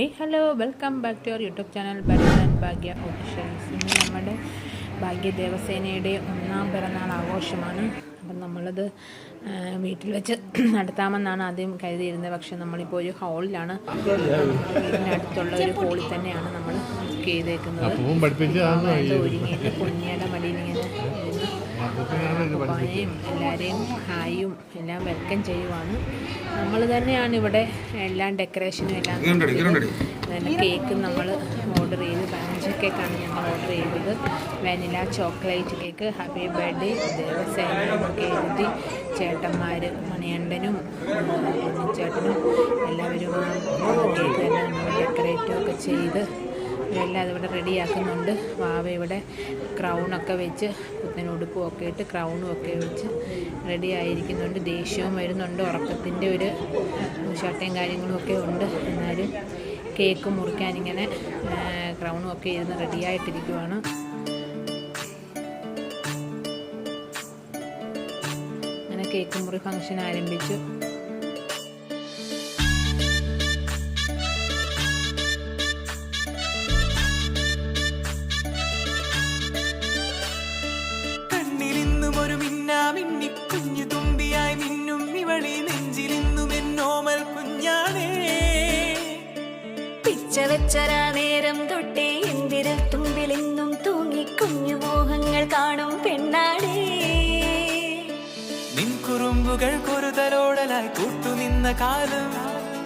Hey hello welcome back to our YouTube channel Bharathan Bhagya officials ഇന്ന് നമ്മുടെ ഭാഗ്യ ദേവസേനയുടെ ഒന്നാം പിറന്നാൾ ആഘോഷമാണ്. അപ്പം നമ്മളത് വീട്ടിൽ വെച്ച് നടത്താമെന്നാണ് ആദ്യം കരുതിയിരുന്നത്. പക്ഷെ നമ്മളിപ്പോൾ ഒരു ഹാളിലാണ്. അടുത്തുള്ള ഒരു ഹോളിൽ തന്നെയാണ് നമ്മൾ ബുക്ക് ചെയ്തേക്കുന്നത്. കുഞ്ഞിയുടെ മടിയിൽ ഇരുന്ന് എല്ലാവരെയും ഹായും എല്ലാം വെൽക്കം ചെയ്യുവാണ്. നമ്മൾ തന്നെയാണ് ഇവിടെ എല്ലാം ഡെക്കറേഷനും എല്ലാം കേക്ക് നമ്മൾ ഓർഡർ ചെയ്ത് ബാഞ്ച് കേക്കാണ് ഞങ്ങൾ ഓർഡർ ചെയ്തത്. Vanilla chocolate cake happy birthday ദേവസേനൊക്കെ എഴുതി ചേട്ടന്മാർ മണിയണ്ടനും ചേട്ടനും എല്ലാവരും ആ കേക്ക് എല്ലാം നമ്മൾ ഡെക്കറേറ്റും ഒക്കെ ചെയ്ത് ഇതെല്ലാം അതിവിടെ റെഡിയാക്കുന്നുണ്ട്. വാവ ഇവിടെ ക്രൗണൊക്കെ വെച്ച് പുത്തൻ ഉടുപ്പും ഒക്കെ ഇട്ട് ക്രൗണും ഒക്കെ വെച്ച് റെഡി ആയിരിക്കുന്നുണ്ട് ദേഷ്യവും വരുന്നുണ്ട്. ഉറക്കത്തിന്റെ ഒരു ഷർട്ടയും കാര്യങ്ങളും ഒക്കെ ഉണ്ട്. എന്നാലും കേക്ക് മുറിക്കാനിങ്ങനെ ക്രൗണും ഒക്കെ ഇരുന്ന് റെഡിയായിട്ടിരിക്കുവാണ്. അങ്ങനെ കേക്ക് മുറി ഫംഗ്ഷൻ ആരംഭിച്ചു. കുഞ്ഞു തുമ്പിയായി മിന്നും ഇവളി നെഞ്ചിലിന്നും എന്നോമൽ കുഞ്ഞാണേ. പിച്ച വെച്ചരാ നേരം തൊട്ടേ എന്തിരൽ തുമ്പിലെന്നും തൂങ്ങി കുഞ്ഞു മോഹങ്ങൾ കാണും പെണ്ണാടേ കുറുമ്പുകൾ കുറുതലോടലായി കൂട്ടുനിന്ന കാലം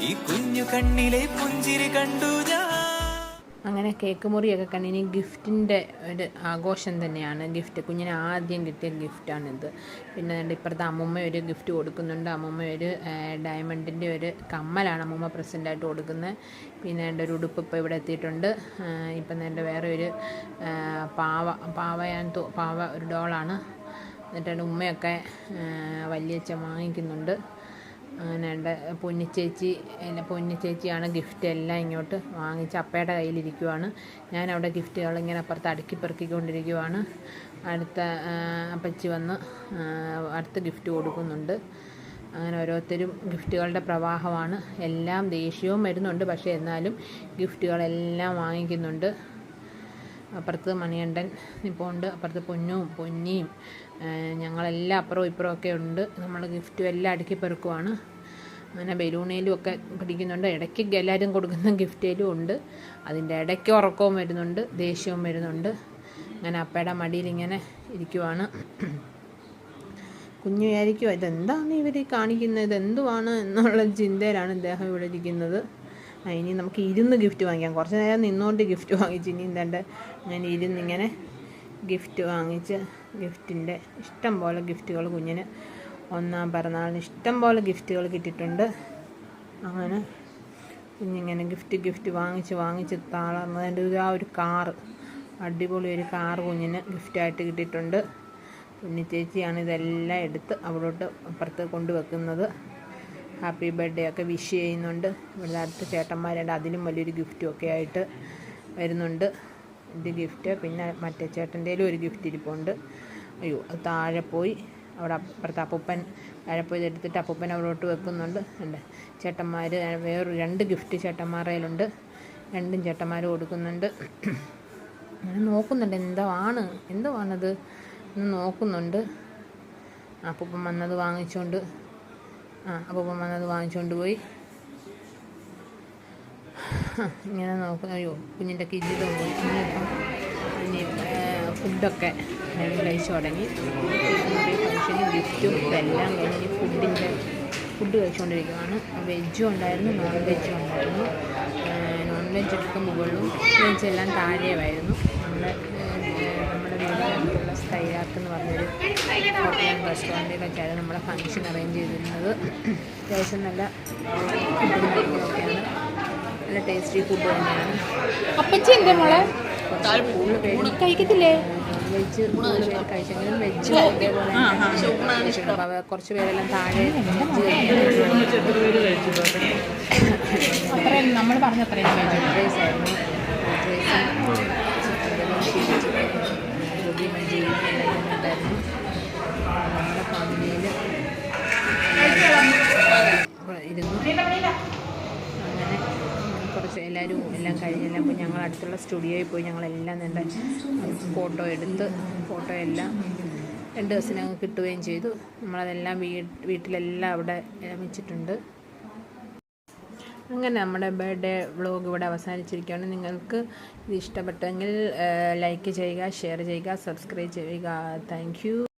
ഈ കുഞ്ഞു കണ്ണിലെ പുഞ്ചിരി കണ്ടു ഞാൻ. അങ്ങനെ കേക്ക് മുറിയൊക്കെ കണ്ട് ഇനി ഗിഫ്റ്റിന്റെ ഒരു ആഘോഷം തന്നെയാണ്. ഗിഫ്റ്റ് കുഞ്ഞിന് ആദ്യം കിട്ടിയ ഗിഫ്റ്റാണിത്. പിന്നെ ഇപ്പോഴത്തെ അമ്മൂമ്മ ഒരു ഗിഫ്റ്റ് കൊടുക്കുന്നുണ്ട്. അമ്മൂമ്മ ഒരു ഡയമണ്ടിന്റെ ഒരു കമ്മലാണ് അമ്മൂമ്മ പ്രസന്റായിട്ട് കൊടുക്കുന്നത്. പിന്നെ എന്റെ ഒരു ഉടുപ്പ് ഇപ്പോൾ ഇവിടെ എത്തിയിട്ടുണ്ട്. ഇപ്പം എന്റെ വേറെ ഒരു പാവ പാവയാൻ പാവ ഒരു ഡോളാണ്. എന്നിട്ട് ഉമ്മയൊക്കെ വലിയ വല്യച്ഛൻ വാങ്ങിക്കുന്നുണ്ട്. അങ്ങനെ ഉണ്ട് പൊന്നിച്ചേച്ചി എന്റെ പൊന്നിച്ചേച്ചിയാണ് ഗിഫ്റ്റ് എല്ലാം ഇങ്ങോട്ട് വാങ്ങിച്ച് അപ്പയുടെ കയ്യിലിരിക്കുവാണ്. ഞാൻ അവിടെ ഗിഫ്റ്റുകൾ ഇങ്ങനെ അപ്പുറത്ത് അടുക്കി പെറുക്കിക്കൊണ്ടിരിക്കുവാണ്. അടുത്ത അപ്പച്ചി വന്ന് അടുത്ത ഗിഫ്റ്റ് കൊടുക്കുന്നുണ്ട്. അങ്ങനെ ഓരോരുത്തരും ഗിഫ്റ്റുകളുടെ പ്രവാഹമാണ്. എല്ലാം ദേഷ്യവും വരുന്നുണ്ട്. പക്ഷേ എന്നാലും ഗിഫ്റ്റുകളെല്ലാം വാങ്ങിക്കുന്നുണ്ട്. അപ്പുറത്ത് മണിയണ്ടൻ നിൽപ്പുണ്ട് അപ്പുറത്ത് പൊന്നും പൊന്നിയും ഞങ്ങളെല്ലാം അപ്പുറവും ഇപ്പുറവും ഒക്കെ ഉണ്ട്. നമ്മൾ ഗിഫ്റ്റും എല്ലാം അടുക്കി പെറുക്കുവാണ്. അങ്ങനെ ബലൂണയിലും ഒക്കെ പിടിക്കുന്നുണ്ട്. ഇടയ്ക്ക് എല്ലാവരും കൊടുക്കുന്ന ഗിഫ്റ്റേലും ഉണ്ട്. അതിന്റെ ഇടയ്ക്ക് ഉറക്കവും വരുന്നുണ്ട് ദേഷ്യവും വരുന്നുണ്ട്. അങ്ങനെ അപ്പയുടെ മടിയിൽ ഇങ്ങനെ ഇരിക്കുവാണ്. കുഞ്ഞു വിചാരിക്കുമോ ഇതെന്താണ് ഇവർ കാണിക്കുന്നത്? ഇതെന്തുവാണ്? എന്നുള്ള ചിന്തയിലാണ് ഇദ്ദേഹം ഇവിടെ ഇരിക്കുന്നത്. ഇനി നമുക്ക് ഇരുന്ന് ഗിഫ്റ്റ് വാങ്ങിക്കാം. കുറച്ച് നേരം നിന്നുകൊണ്ട് ഗിഫ്റ്റ് വാങ്ങിച്ച് ഇനി എന്താണ്ട് ഞാൻ ഇരുന്നിങ്ങനെ ഗിഫ്റ്റ് വാങ്ങിച്ച് ഗിഫ്റ്റിന്റെ ഇഷ്ടം പോലെ ഗിഫ്റ്റുകൾ കുഞ്ഞിന് ഒന്നാം പിറന്നാളിന് ഇഷ്ടം പോലെ ഗിഫ്റ്റുകൾ കിട്ടിയിട്ടുണ്ട്. അങ്ങനെ കുഞ്ഞിങ്ങനെ ഗിഫ്റ്റ് ഗിഫ്റ്റ് വാങ്ങിച്ച് വാങ്ങിച്ച് താളർന്നതിന്റെ ഒരു ആ ഒരു കാറ് അടിപൊളി ഒരു കാറ് കുഞ്ഞിന് ഗിഫ്റ്റായിട്ട് കിട്ടിയിട്ടുണ്ട്. കുഞ്ഞി ചേച്ചിയാണ് ഇതെല്ലാം എടുത്ത് അവിടോട്ട് അപ്പുറത്ത് കൊണ്ടുവെക്കുന്നത്. ഹാപ്പി ബർത്ത്ഡേ ഒക്കെ വിഷ് ചെയ്യുന്നുണ്ട്. ഇവിടുത്തെ അടുത്ത ചേട്ടന്മാരുണ്ട്. അതിലും വലിയൊരു ഗിഫ്റ്റും ഒക്കെ ആയിട്ട് വരുന്നുണ്ട്. ഇത് ഗിഫ്റ്റ് പിന്നെ മറ്റേ ചേട്ടന്റെയിലും ഒരു ഗിഫ്റ്റ് ഇരിപ്പുണ്ട്. അയ്യോ അത് താഴെ പോയി. അവിടെ അപ്പുറത്ത് അപ്പൂപ്പൻ താഴെ പോയി എടുത്തിട്ട് അപ്പൂപ്പൻ അവിടോട്ട് വെക്കുന്നുണ്ട്. ഉണ്ട് ചേട്ടന്മാർ വേറൊരു രണ്ട് ഗിഫ്റ്റ് ചേട്ടന്മാരേലുണ്ട് രണ്ടും ചേട്ടന്മാർ കൊടുക്കുന്നുണ്ട്. അങ്ങനെ നോക്കുന്നുണ്ട് എന്താണ് എന്തുവാണത്? എന്ന് നോക്കുന്നുണ്ട്. അപ്പൂപ്പൻ വന്നത് വാങ്ങിച്ചുകൊണ്ട് ആ അപ്പൂപ്പൻ വന്നത് വാങ്ങിച്ചുകൊണ്ട് പോയി. ഇങ്ങനെ നോക്കും അയ്യോ കുഞ്ഞിന്റെ കിജിതും പോയി. ഇനിയിപ്പം ഇനി ഫുഡൊക്കെ കഴിച്ചു തുടങ്ങി. ഫംഗ്ഷനും ഗിഫ്റ്റും എല്ലാം കഴിഞ്ഞ് ഫുഡിന്റെ ഫുഡ് കഴിച്ചുകൊണ്ടിരിക്കുകയാണ് വെജും ഉണ്ടായിരുന്നു നോൺ വെജും ഉണ്ടായിരുന്നു. നോൺ വെജ് എടുക്കുമ്പോഴും വെജ് എല്ലാം താഴെയുമായിരുന്നു നമ്മുടെ സ്കൈലാർക്ക് എന്ന് പറഞ്ഞൊരു ഹോട്ടൽ ആൻഡ് റെസ്റ്റോറന്റിലൊക്കെയാണ് നമ്മുടെ ഫംഗ്ഷൻ അറേഞ്ച് ചെയ്തിരുന്നത്. അത്യാവശ്യം നല്ല ഫുഡും കാര്യങ്ങളൊക്കെയാണ്. നല്ല ടേസ്റ്റി ഫുഡ് തന്നെയാണ്. അപ്പച്ചി എന്റെ മോളെ? കുറച്ച് കൂടുതൽ പേര് കഴിക്കത്തില്ലേ? വെജ് കഴിച്ചെങ്കിലും വെജ് അതേപോലെ കുറച്ച് പേരെല്ലാം താഴെ വെജ് ഇരുന്നു അങ്ങനെ കുറച്ച് എല്ലാവരും എല്ലാം കഴിഞ്ഞെല്ലാം അപ്പോൾ ഞങ്ങൾ അടുത്തുള്ള സ്റ്റുഡിയോയിൽ പോയി ഞങ്ങളെല്ലാം നല്ല ഫോട്ടോ എടുത്ത് ഫോട്ടോ എല്ലാം രണ്ട് ദിവസം ദിവസത്തിനകം കിട്ടുകയും ചെയ്തു. നമ്മളതെല്ലാം വീ വീട്ടിലെല്ലാം അവിടെ വെച്ചിട്ടുണ്ട് അങ്ങനെ നമ്മുടെ ബർത്ത്ഡേ വ്ളോഗ് ഇവിടെ അവസാനിച്ചിരിക്കുകയാണ്. നിങ്ങൾക്ക് ഇത് ഇഷ്ടപ്പെട്ടെങ്കിൽ ലൈക്ക് ചെയ്യുക ഷെയർ ചെയ്യുക സബ്സ്ക്രൈബ് ചെയ്യുക. താങ്ക്